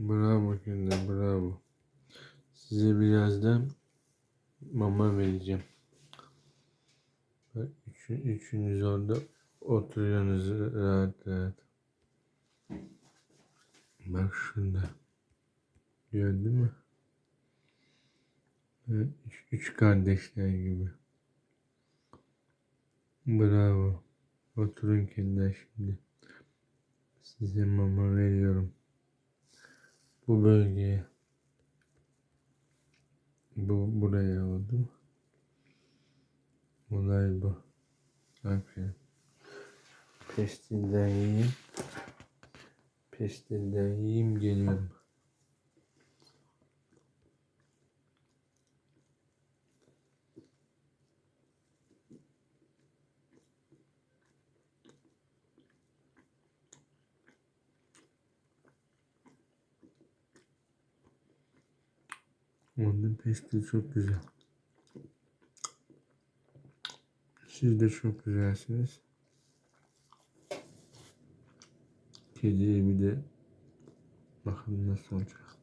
Bravo Kunda, bravo. Size birazdan mama vereceğim. Bak, üçü, üçünüz orada oturuyorsunuz rahat rahat. Bak şunda. Gördün mü? Üç, üç kardeşler gibi. Bravo. Oturun Kunda şimdi. Size mama veriyorum. Bu bölgeye. Bu buraya oldu? Olay bu. Aferin. Pestilden yiyeyim. Pestilden yiyeyim geliyorum. Onun pestil çok güzel. Siz de çok güzelsiniz. Kediye bir de bakalım nasıl olacak.